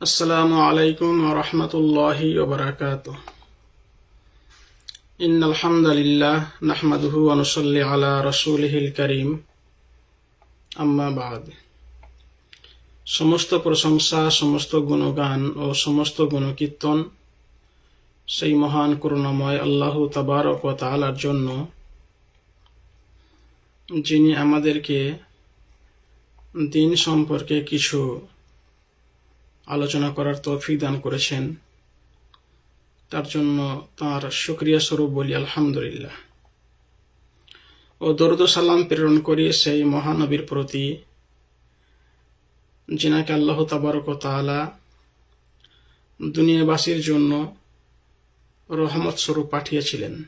আসসালামু আলাইকুম রহমতুল্লাহি ওবরাকাত ইন আলহামদুলিল্লাহ নাহমাদুহু আনুসল্লি আলা রসুলহিল করিম। আম্মাবাদ সমস্ত প্রশংসা, সমস্ত গুণগান ও সমস্ত গুণকীর্তন সেই মহান করুণাময় আল্লাহ তাবার ও তালার জন্য যিনি আমাদেরকে দিন সম্পর্কে কিছু আলোচনা করার তৌফিক দান করেছেন। তার জন্য তার শুক্রিয়া স্বরূপ বলি, আলহামদুলিল্লাহ। ও দরুদ সালাম প্রেরণ করি সেই মহানবীর প্রতি, যিনাকে আল্লাহ তাবারক ও তাআলা দুনিয়াবাসীর জন্য রহমত স্বরূপ পাঠিয়েছিলেন।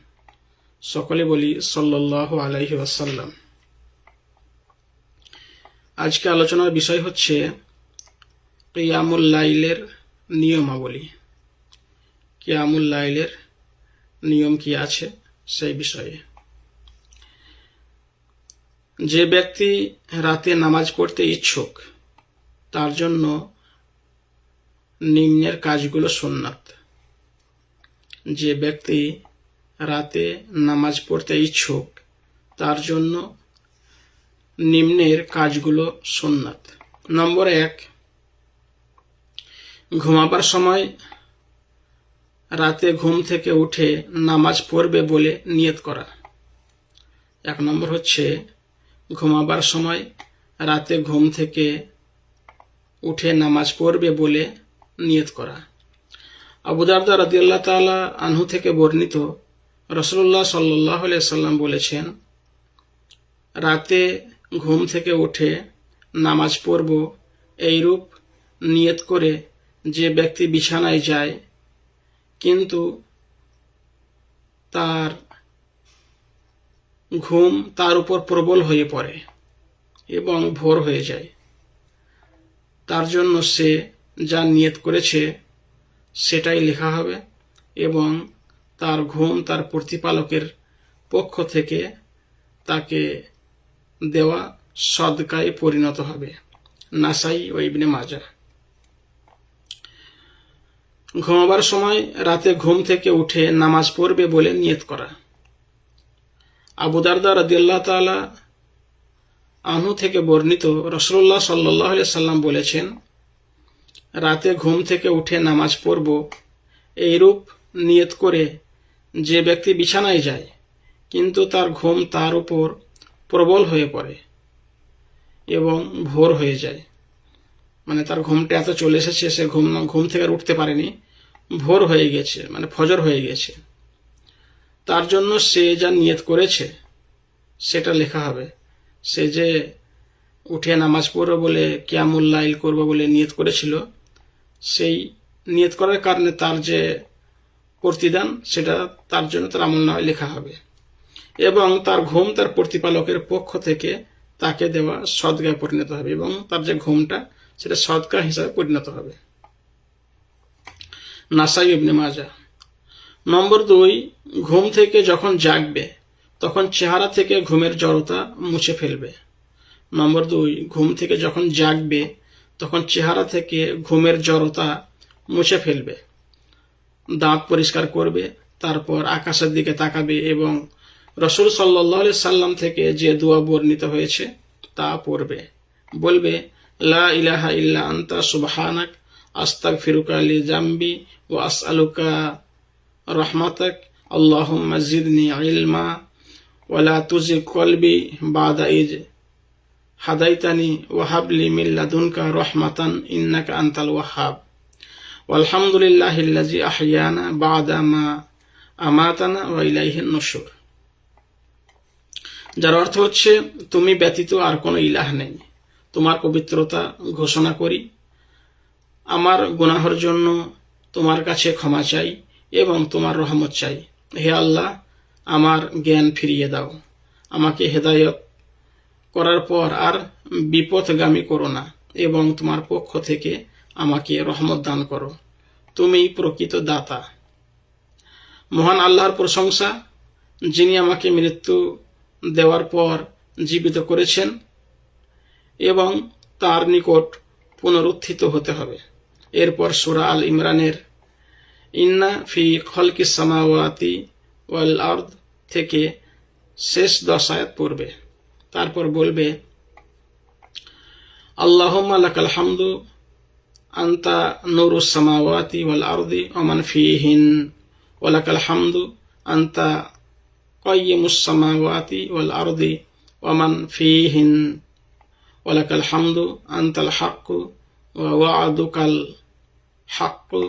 সকলে বলি, সাল্লাল্লাহু আলাইহি ওয়াসাল্লাম। আজকে আলোচনার বিষয় হচ্ছে কিয়ামুল লাইলের নিয়মাবলী। কিয়ামুল লাইলের নিয়ম কি আছে সেই বিষয়ে। যে ব্যক্তি রাতে নামাজ পড়তে ইচ্ছুক, তার জন্য নিম্নের কাজগুলো সুন্নাত। যে ব্যক্তি রাতে নামাজ পড়তে ইচ্ছুক, তার জন্য নিম্নের কাজগুলো সুন্নাত। নম্বর এক ঘুমাবার সময় রাতে ঘুম থেকে উঠে নামাজ পড়বে বলে নিয়ত করা। এক নম্বর হচ্ছে, ঘুমাবার সময় রাতে ঘুম থেকে উঠে নামাজ পড়বে বলে নিয়ত করা। আবুদারদা রাদিয়াল্লাহ তাআলা আনহু থেকে বর্ণিত রসুল্লাহ সাল্লাহ সাল্লাম বলেছেন, রাতে ঘুম থেকে উঠে নামাজ পড়ব এইরূপ নিয়ত করে যে ব্যক্তি বিছানায় যায়, কিন্তু তার ঘুম তার উপর প্রবল হয়ে পড়ে এবং ভোর হয়ে যায়। তার জন্য সে যা নিয়ত করেছে, সেটাই লেখা হবে এবং তার ঘুম তার প্রতিপালকের পক্ষ থেকে তাকে দেওয়া সদকায় পরিণত হবে। নাসাই ও ইবনে মাজা ঘুমাবার সময় রাতে ঘুম থেকে উঠে নামাজ পড়বে বলে নিয়ত করা। আবু দারদা রাদিয়াল্লাহ তাআলা আনহু থেকে বর্ণিত রসুল্লাহ সাল্লাহ সাল্লাম বলেছেন, রাতে ঘুম থেকে উঠে নামাজ পড়ব, এইরূপ নিয়ত করে যে ব্যক্তি বিছানায় যায়, কিন্তু তার ঘুম তার উপর প্রবল হয়ে পড়ে এবং ভোর হয়ে যায়। মানে তার ঘুমটা এত চলে এসেছে, সে ঘুম ঘুম থেকে উঠতে পারেনি। ভোর হয়ে গেছে মানে ফজর হয়ে গেছে। তার জন্য সে যা নিয়ত করেছে, সেটা লেখা হবে। সে যে উঠে নামাজ পড়বে বলে কিয়ামুল্লাইল করবে বলে নিয়ত করেছিল, সেই নিয়ত করার কারণে তার যে প্রতিদান, সেটা তার জন্য তার আমল নামে লেখা হবে। এবং তার ঘুম তার প্রতিপালকের পক্ষ থেকে তাকে দেওয়া সদগায় পরিণত হবে এবং তার যে ঘুমটা সেটা সদকা হিসাবে পরিণত হবে। নাসাই ইবনে মাজা। নম্বর দুই, ঘুম থেকে যখন জাগবে, তখন চেহারা থেকে ঘুমের জড়তা মুছে ফেলবে। নম্বর দুই, ঘুম থেকে যখন জাগবে, তখন চেহারা থেকে ঘুমের জড়তা মুছে ফেলবে। দাঁত পরিষ্কার করবে, তারপর আকাশের দিকে তাকাবে এবং রসুল সাল্লাহ সাল্লাম থেকে যে দোয়া বর্ণিত হয়েছে, তা পড়বে। বলবে লা ইলাহা ইল্লা আন্তা সুবহানাক আস্তাক আলী জাম্বি ও আসআলুকা রহমাতাক, আল্লাহুম্মা জিদনি ইলমা ওয়ালা তুজি কলবি বাদা ইজ হাদাইতানি ওয়াহাবলি মিন লাদুনকা রহমাতান ইন্নাকা আনতাল ওয়াহাব। আলহামদুলিল্লাহিল্লাজি আহিয়ানা বাদা মা আমাতানা ওয়া ইলাইহিন নশুর। যার অর্থ হচ্ছে, তুমি ব্যতীত আর কোনো ইলাহ নেই। তোমার পবিত্রতা ঘোষণা করি। আমার গুনাহর জন্য তোমার কাছে ক্ষমা চাই এবং তোমার রহমত চাই। হে আল্লাহ, আমার জ্ঞান ফিরিয়ে দাও। আমাকে হেদায়ত করার পর আর বিপথগামী করো না এবং তোমার পক্ষ থেকে আমাকে রহমত দান করো। তুমি প্রকৃত দাতা। মহান আল্লাহর প্রশংসা, যিনি আমাকে মৃত্যু দেওয়ার পর জীবিত করেছেন এবং তার নিকট পুনরুত্থিত হতে হবে। এরপর সুরা আল ইমরানের, ইন্না ফি খলকি সামাওয়াতি ওয়াল আর্দ থেকে শেষ দশ আয়াত পড়বে। তারপর বলবে, আল্লাহুম্মা লাকাল হামদু, আন্তা নুরুস সামাওয়াতি ওয়াল আরদি ওমান ফিহিন ওয়ালাকাল হামদু, আন্তা কয়্যিমুস সামাওয়াতি ওয়াল আরদি ওমান ফিহিন। ওয়ালাকাল হামদু, আন্তাল হাক্কু ওয়া ওয়াদুকাল হাক্কু।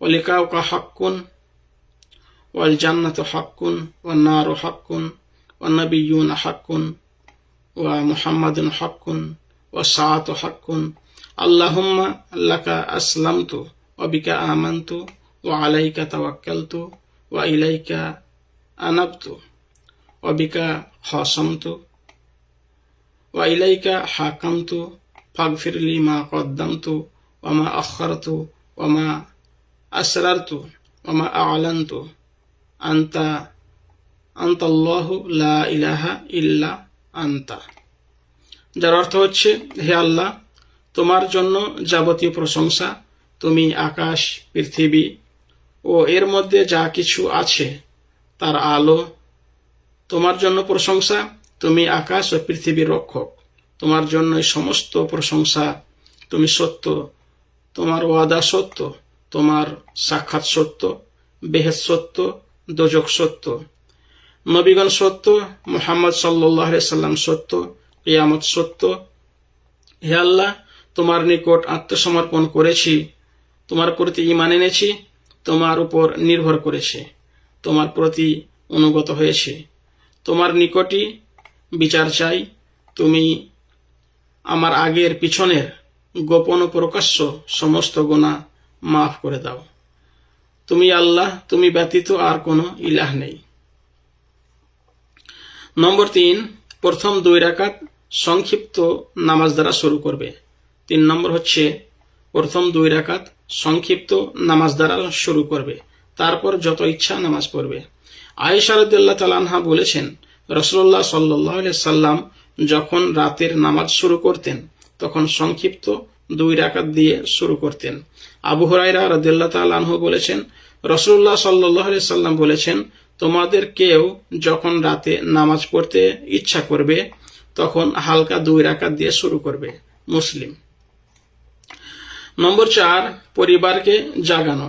ওয়ালিকাউকা হাক্কুন, ওয়াল জান্নাতু হাক্কুন, ওয়ান নারু হাক্কুন, ওয়ান নাবিয়্যুনা হাক্কুন, ওয়া মুহাম্মাদুন হাক্কুন, ওয়া সাআতু হাক্কুন। আল্লাহুম্মা লাকা আসলামতু ওয়া বিকা আমানতু ওয়া আলাইকা তাওয়াক্কালতু ওয়া ইলাইকা আনাবতু ওয়া বিকা খাসামতু। ওয়া ইলাইকা হাকামতু ফাগফিরলি মা কদ্দামতু ওয়া মা আখারতু ওয়া মা আসরারতু ওয়া মা আ'লানতু। আন্তা, আন্তাল্লাহু লা ইলাহা ইল্লা আন্তা। যার অর্থ হচ্ছে, হে আল্লাহ, তোমার জন্য যাবতীয় প্রশংসা, তুমি আকাশ, পৃথিবী ও এর মধ্যে যা কিছু আছে, তার আলো, তোমার জন্য প্রশংসা তুমি আকাশ ও পৃথিবীর রক্ষক। তোমার জন্য সমস্ত প্রশংসা তুমি সত্য। তোমার ওয়াদা সত্য, তোমার সাক্ষাৎ সত্য বেহেদ সত্য, দোজক সত্য। নবীগণ সত্য, মোহাম্মদ সাল্লাহ সাল্লাম সত্য ইয়ামত সত্য। হে আল্লাহ, তোমার নিকট আত্মসমর্পণ করেছি, তোমার প্রতি ইমান এনেছি, তোমার উপর নির্ভর করেছি, তোমার প্রতি অনুগত হয়েছে। তোমার নিকটই বিচার চাই, তুমি আমার আগের পিছনের গোপন প্রকাশ্য সমস্ত গোনা মাফ করে দাও। তুমি আল্লাহ, তুমি ব্যতীত আর কোনো ইলাহ নেই। নম্বর তিন, প্রথম দুই রাকাত সংক্ষিপ্ত নামাজ দ্বারা শুরু করবে। তিন নম্বর হচ্ছে, প্রথম দুই রাকাত সংক্ষিপ্ত নামাজ দ্বারা শুরু করবে। তারপর যত ইচ্ছা নামাজ পড়বে। আয়েশারদুল্লাহ তালানহা বলেছেন রসল্লাহ সাল্লাহ সাল্লাম যখন রাতের নামাজ শুরু করতেন, তখন সংক্ষিপ্ত দুই রাকাত দিয়ে শুরু করতেন। আবু হরাইরা রদুল্লাহ তালানহু বলেছেন রসুল্লাহ সাল্লাহ সাল্লাম বলেছেন, তোমাদের কেউ যখন রাতে নামাজ পড়তে ইচ্ছা করবে, তখন হালকা দুই রাকাত দিয়ে শুরু করবে। মুসলিম। নম্বর চার, পরিবারকে জাগানো।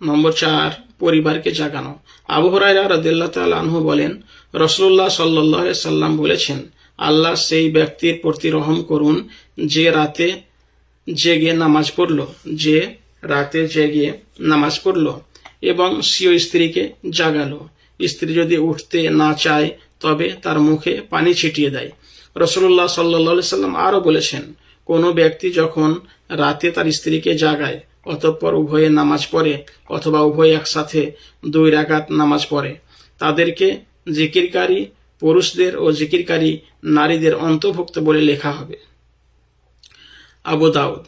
নম্বর চার, পরিবারকে জাগানো। আবু রদুল্লাহ আনহু বলেন রসুল্লাহ সাল্লাহ সাল্লাম বলেছেন, আল্লাহ সেই ব্যক্তির প্রতি রহম করুন যে রাতে জেগে নামাজ পড়ল, যে রাতে জেগে নামাজ পড়ল এবং সিও স্ত্রীকে জাগালো। স্ত্রী যদি উঠতে না চায়, তবে তার মুখে পানি ছিটিয়ে দেয়। রসুল্লাহ সাল্লা সাল্লাম আরও বলেছেন, কোনো ব্যক্তি যখন রাতে তার স্ত্রীকে জাগায়, অতঃপর উভয়ে নামাজ পড়ে অথবা উভয়ে একসাথে দুই রাগাত নামাজ পড়ে, তাদেরকে জিকিরকারী পুরুষদের ও জিকিরকারী নারীদের অন্তর্ভুক্ত বলে লেখা হবে। আবু দাউদ।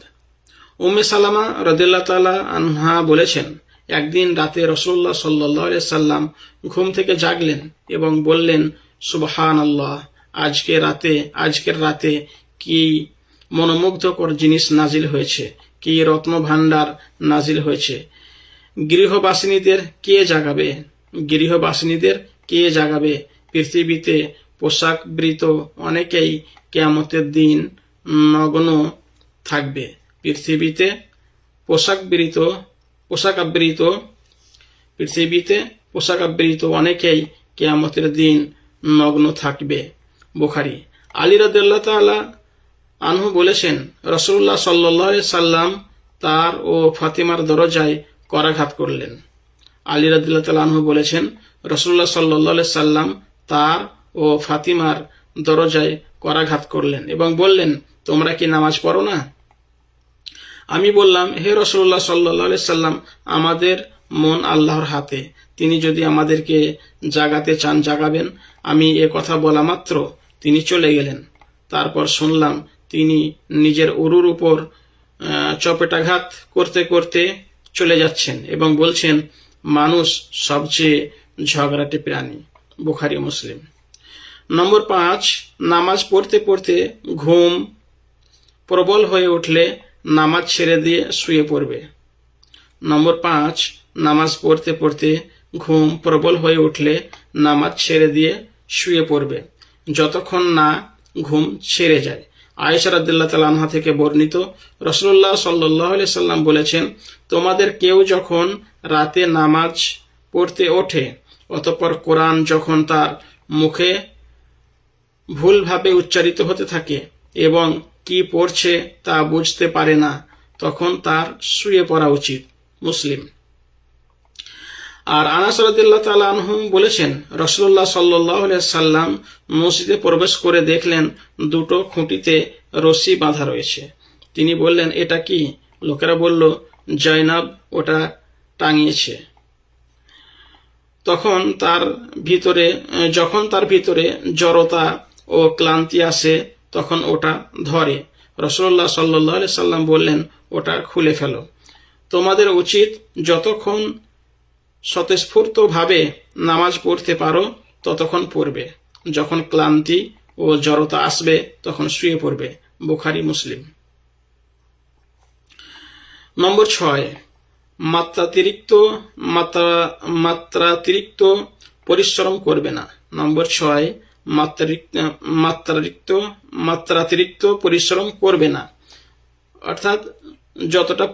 উম্মে সালামা রদুল্লাহ তালা আনহা বলেছেন, একদিন রাতে রসুল্লাহ সাল্লাহ সাল্লাম ঘুম থেকে জাগলেন এবং বললেন সুবহান আল্লাহ আজকে রাতে, আজকের রাতে কি মনোমুগ্ধকর জিনিস নাজিল হয়েছে? কি রত্ন ভাণ্ডার নাজিল হয়েছে? গৃহবাসিনীদের কে জাগাবে? গৃহবাসিনীদের কে জাগাবে? পৃথিবীতে পোশাকবৃত অনেকেই কেয়ামতের দিন নগ্ন থাকবে। পৃথিবীতে পোশাকবৃত পোশাকাবৃত পৃথিবীতে পোশাকাবৃত অনেকেই কেয়ামতের দিন নগ্ন থাকবে। বোখারি। আলী রাদিল্লাহ তালা আনহু বলেছেন রসুল্লাহ সাল্লাহ সাল্লাম তার ও ফাতিমার দরজায় করাঘাত করলেন। আলী রাদিল্লাহ তালা আনহু বলেছেন রসুল্লাহ সাল্লাহ সাল্লাম তার ও ফাতিমার দরজায় করাঘাত করলেন এবং বললেন, তোমরা কি নামাজ পড়ো না? আমি বললাম, হে রসুল্লাহ সাল্লাহ সাল্লাম, আমাদের মন আল্লাহর হাতে। তিনি যদি আমাদেরকে জাগাতে চান, জাগাবেন। আমি এ কথা বলা মাত্র, তিনি চলে গেলেন। তারপর শুনলাম, তিনি নিজের উরুর উপর চপেটাঘাত করতে করতে চলে যাচ্ছেন এবং বলছেন মানুষ সবচেয়ে ঝগড়াটে প্রাণী, বুখারি মুসলিম। নম্বর পাঁচ, নামাজ পড়তে পড়তে ঘুম প্রবল হয়ে উঠলে নামাজ ছেড়ে দিয়ে শুয়ে পড়বে। নম্বর পাঁচ, নামাজ পড়তে পড়তে ঘুম প্রবল হয়ে উঠলে নামাজ ছেড়ে দিয়ে শুয়ে পড়বে, যতক্ষণ না ঘুম ছেড়ে যায়। আয়েশা রাদিল্লাহ তালা আনহা থেকে বর্ণিত রসুল্লাহ সাল্লাহ সাল্লাম বলেছেন, তোমাদের কেউ যখন রাতে নামাজ পড়তে ওঠে, অতঃপর কোরআন যখন তার মুখে ভুলভাবে উচ্চারিত হতে থাকে এবং কি পড়ছে তা বুঝতে পারে না, তখন তার শুয়ে পড়া উচিত। মুসলিম। আর আনাস রাদিল্লাহ তালা বলেছেন রসুল্লাহ সাল্লাহ সাল্লাম মসজিদে প্রবেশ করে দেখলেন দুটো খুঁটিতে রশি বাঁধা রয়েছে। তিনি বললেন, এটা কি? লোকেরা বলল, জয়নাব ওটা টাঙিয়েছে। তখন তার ভিতরে, যখন তার ভিতরে জড়তা ও ক্লান্তি আসে, তখন ওটা ধরে। রসল্লাহ সাল্লাহ সাল্লাম বললেন, ওটা খুলে ফেলো। তোমাদের উচিত যতক্ষণ স্বতঃস্ফূর্তভাবে নামাজ পড়তে পারো, ততক্ষণ পড়বে। যখন ক্লান্তি ও জড়তা আসবে, তখন শুয়ে পড়বে। বুখারি, মুসলিম। নম্বর ছয়। মাত্রাতিরিক্ত মাত্রা, মাত্রাতিরিক্ত পরিশ্রম করবে না। নম্বর ছয়। মাত্রাতিরিক্ত মাত্রাতিরিক্ত মাত্রাতিরিক্ত পরিশ্রম করবে না। অর্থাৎ যতটা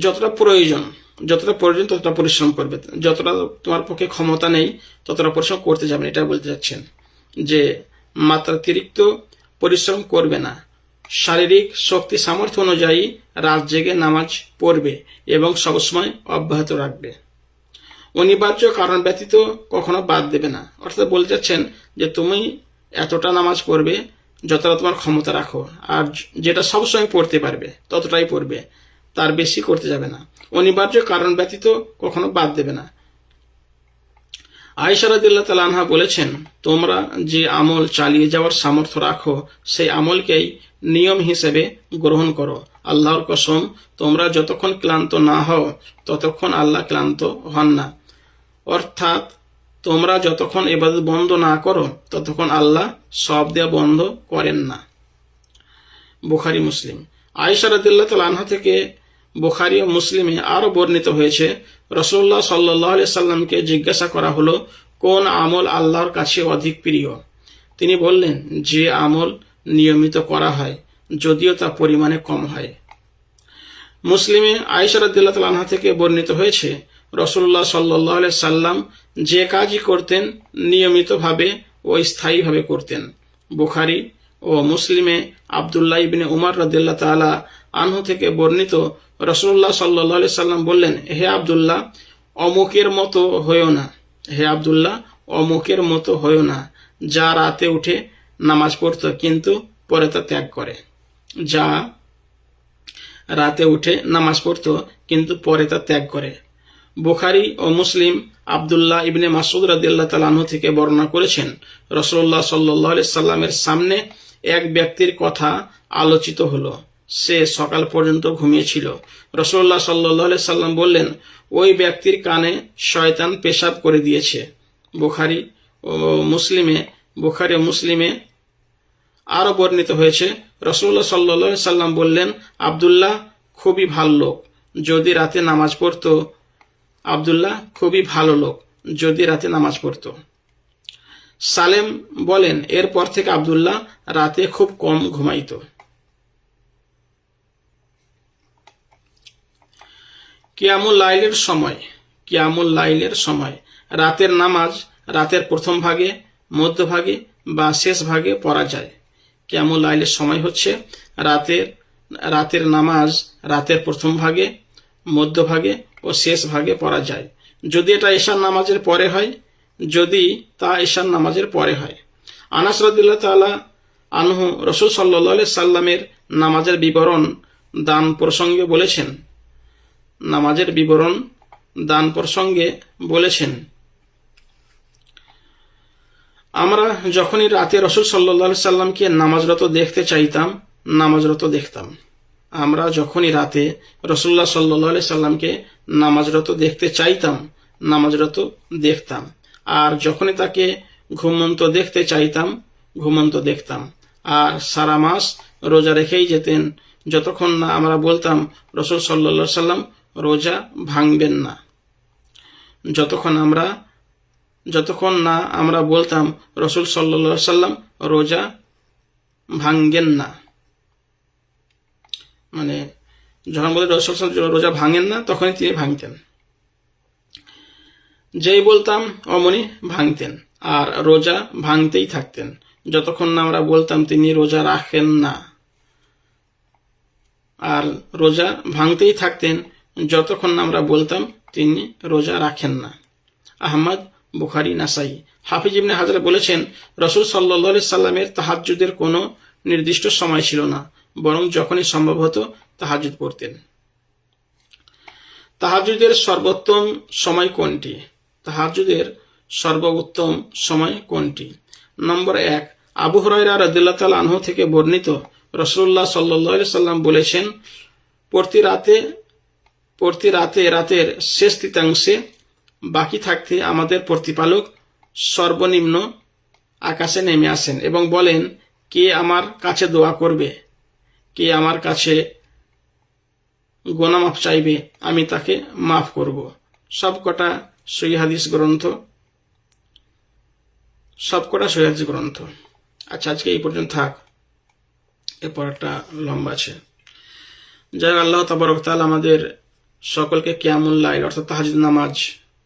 যতটা প্রয়োজন যতটা প্রয়োজন, ততটা পরিশ্রম করবে। যতটা তোমার পক্ষে ক্ষমতা নেই, ততটা পরিশ্রম করতে যাবে এটা বলতে চাচ্ছেন। যে মাত্রাতিরিক্ত পরিশ্রম করবে না। শারীরিক শক্তি সামর্থ্য অনুযায়ী রাত জেগে নামাজ পড়বে এবং সবসময় অব্যাহত রাখবে। অনিবার্য কারণ ব্যতীত কখনো বাদ দেবে না। অর্থাৎ বলতে চাচ্ছেন যে তুমি এতটা নামাজ পড়বে, যতটা তোমার ক্ষমতা রাখো, আর যেটা সবসময় পড়তে পারবে, ততটাই পড়বে। তার বেশি করতে যাবে না। অনিবার্য কারণ ব্যতীত কখনো বাদ দেবে না। আয়সারাদিল্লা তালানহা বলেছেন, তোমরা যে আমল চালিয়ে যাওয়ার সামর্থ্য রাখো, সেই আমলকেই নিয়ম হিসেবে গ্রহণ করো। আল্লাহর কসম, তোমরা যতক্ষণ ক্লান্ত না হও, ততক্ষণ আল্লাহ ক্লান্ত হন না। অর্থাৎ, তোমরা যতক্ষণ এবাদত বন্ধ না করো, ততক্ষণ আল্লাহ সব দেওয়া বন্ধ করেন না। বুখারি, মুসলিম। আয়েশা রাদিল্লাহ তাল আনহা থেকে বুখারি ও মুসলিমে আরও বর্ণিত হয়েছে রসুল্লাহ সাল্লাহ সাল্লামকে জিজ্ঞাসা করা হলো, কোন আমল আল্লাহর কাছে অধিক প্রিয়? তিনি বললেন, যে আমল নিয়মিত করা হয়, যদিও তা পরিমাণে কম হয়। মুসলিমে আয়েশা রাদিল্লাহ তাল থেকে বর্ণিত হয়েছে রসুল্লাহ সাল্লাহ সাল্লাম যে কাজই করতেন, নিয়মিতভাবে ও স্থায়ীভাবে করতেন। বুখারি ও মুসলিমে আবদুল্লাহ ইবিনে উমার রদিল্লা তালা আনহু থেকে বর্ণিত রসুল্লাহ সাল্লাহ সাল্লাম বললেন, হে আবদুল্লাহ, অমুকের মতো হয়েও না। হে আবদুল্লাহ, অমুকের মতো হয়েও না। যা রাতে উঠে নামাজ পড়তো, কিন্তু পরে তা ত্যাগ করে। যা রাতে উঠে নামাজ পড়তো, কিন্তু পরে তা ত্যাগ করে। বুখারি ও মুসলিম আবদুল্লাহ ইবনে মাসুদ রাদিল্লাহ তালাহু থেকে বর্ণনা করেছেন রসল্লাহ সাল্লাহ সাল্লামের সামনে এক ব্যক্তির কথা আলোচিত হলো। সে সকাল পর্যন্ত ঘুমিয়েছিল। রসল্লাহ সাল্লাহ সাল্লাম বললেন, ওই ব্যক্তির কানে শয়তান পেশাব করে দিয়েছে। বুখারি ও মুসলিমে, বুখারি ও মুসলিমে আরও বর্ণিত হয়েছে রসুল্লাহ সাল্লা সাল্লাম বললেন, আবদুল্লাহ খুবই ভালো লোক। যদি রাতে নামাজ পড়তো, আবদুল্লাহ খুবই ভালো লোক। যদি রাতে নামাজ পড়তো। সালেম বলেন, এরপর থেকে আবদুল্লাহ রাতে খুব কম ঘুমাইতো। কিয়ামুল লাইলের সময়, কিয়ামুল লাইলের সময়। রাতের নামাজ রাতের প্রথম ভাগে মধ্যভাগে বা শেষ ভাগে পড়া যায়। কিয়ামুল লাইলের সময় হচ্ছে রাতের রাতের নামাজ রাতের প্রথম ভাগে মধ্যভাগে ও শেষ ভাগে পড়া যায়। যদি এটা ঈশান নামাজের পরে হয়, যদি তা ঈশান নামাজের পরে হয়। আনাস রদুল্লাহ তালা আনহু রসুল সাল্লা সাল্লামের নামাজের বিবরণ দান প্রসঙ্গে বলেছেন নামাজের বিবরণ দান প্রসঙ্গে বলেছেন। আমরা যখনই রাতে রসুল সাল্লা সাল্লামকে নামাজরত দেখতে চাইতাম, নামাজরত দেখতাম। আমরা যখনই রাতে রসুল্লাহ সাল্লি সাল্লামকে নামাজরত দেখতে চাইতাম, নামাজরত দেখতাম। আর যখনই তাকে ঘুমন্ত দেখতে চাইতাম, ঘুমন্ত দেখতাম। আর সারা মাস রোজা রেখেই যেতেন। যতক্ষণ না আমরা বলতাম, রসুল সাল্লা সাল্লাম রোজা ভাঙবেন না। যতক্ষণ আমরা যতক্ষণ না আমরা বলতাম রসুল সাল্লা সাল্লাম রোজা ভাঙ্গেন না। মানে যখন বলে রসুল রোজা ভাঙেন না, তখনই তিনি ভাঙতেন। যেই বলতাম অমনি ভাঙতেন আর রোজা ভাঙতেই থাকতেন। যতক্ষণ না আমরা বলতাম তিনি রোজা রাখেন না। আর রোজা ভাঙতেই থাকতেন যতক্ষণ আমরা বলতাম, তিনি রোজা রাখেন না। আহমদ, বুখারি, নাসাই। হাফিজ ইবনে হাজার বলেছেন, রসুল সাল্লা সাল্লামের তাহাজুদের কোনো নির্দিষ্ট সময় ছিল না, বরং যখনই সম্ভব হতো তাহাজুদ পড়তেন। তাহাজুদের সর্বোত্তম সময় কোনটি? তাহাজুদের সর্বোত্তম সময় কোনটি? নম্বর এক, আবু হরাইরা রাদিল্লা তাল আনহু থেকে বর্ণিত রসুল্লাহ সাল্লি সাল্লাম বলেছেন, প্রতি রাতে প্রতি রাতে রাতের শেষ তৃতীয়াংশে বাকি থাকতে আমাদের প্রতিপালক সর্বনিম্ন আকাশে নেমে আসেন এবং বলেন, কে আমার কাছে দোয়া করবে? কে আমার কাছে গোনা মাফ চাইবে? আমি তাকে মাফ করব। সবকটা সই হাদিস গ্রন্থ, সবকটা সই হাদিস গ্রন্থ। আচ্ছা আজকে এই পর্যন্ত থাক। এরপর একটা লম্বা আছে। যাই আল্লাহ তাবরক তাল আমাদের সকলকে কিয়ামুল্লাইল অর্থাৎ তাহাজুদ নামাজ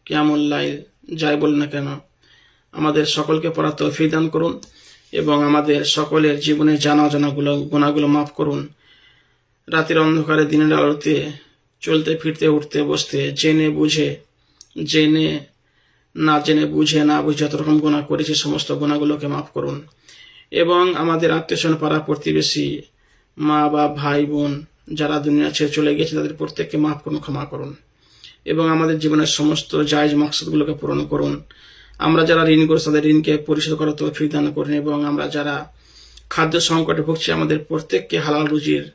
কিয়ামুল্লাইল যাই বল না কেন, আমাদের সকলকে পড়া তৌফিক দান করুন এবং আমাদের সকলের জীবনের জানা অজানাগুলো গুণাগুলো মাফ করুন। রাতের অন্ধকারে দিনের আলোতে চলতে, ফিরতে, উঠতে, বসতে, জেনে বুঝে, জেনে, না জেনে বুঝে, না বুঝে যত রকম গুণা করেছি, সমস্ত গুণাগুলোকে মাফ করুন। এবং আমাদের আত্মীয় পাড়া প্রতিবেশী মা বা ভাই বোন যারা দুনিয়া ছেড়ে চলে গেছে, তাদের প্রত্যেককে মাফ করুন, ক্ষমা করুন। এবং আমাদের জীবনের সমস্ত জায়জ মাকসাদগুলোকে পূরণ করুন। আমরা যারা ঋণ করেছি তাদের ঋণকে পরিশোধ করার তৌফিক দান করুন এবং আমরা যারা খাদ্য সংকটে ভুগছি, আমাদের প্রত্যেককে হালাল রুজির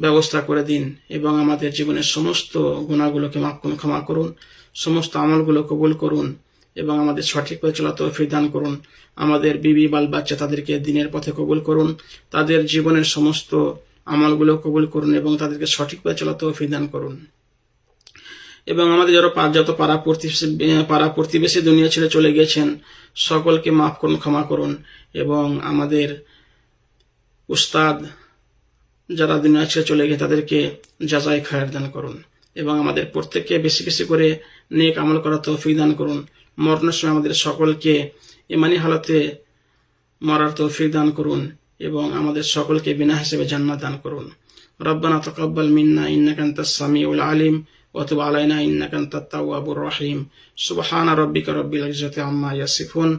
ব্যবস্থা করে দিন এবং আমাদের জীবনের সমস্ত গুণাগুলোকে মাফ করুন, ক্ষমা করুন, সমস্ত আমলগুলো কবুল করুন এবং আমাদের সঠিক পথে চলা দান করুন। আমাদের বিবি, বাল, বাচ্চা তাদেরকে দিনের পথে কবুল করুন। তাদের জীবনের সমস্ত আমলগুলো কবুল করুন এবং তাদেরকে সঠিক পথে চলা তৌফিক দান করুন। এবং আমাদের যারা যত পাড়া প্রতিবেশী পাড়া প্রতিবেশী দুনিয়া ছেড়ে চলে গেছেন সকলকে মাফ করুন, ক্ষমা করুন এবং আমাদের উস্তাদ যারা দুনিয়া ছেড়ে চলে গিয়ে তাদেরকে যাচাই খায়ের দান করুন এবং আমাদের প্রত্যেককে বেশি বেশি করে নেক আমল করার তৌফিক দান করুন। মরণের সময় আমাদের সকলকে ইমানি হালাতে মরার তৌফিক দান করুন। এবং আমাদের সকলকে বিনা হিসেবে জান্নাত দান করুন রব্বানা তকাব্বাল মিন্না ইন্নাকা আনতাস সামিউল আলিম وتب علينا إنك أنت التواب الرحيم سبحان ربك رب العزة عما يصفون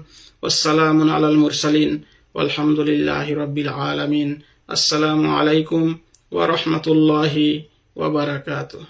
والسلام على المرسلين والحمد لله رب العالمين السلام عليكم ورحمة الله وبركاته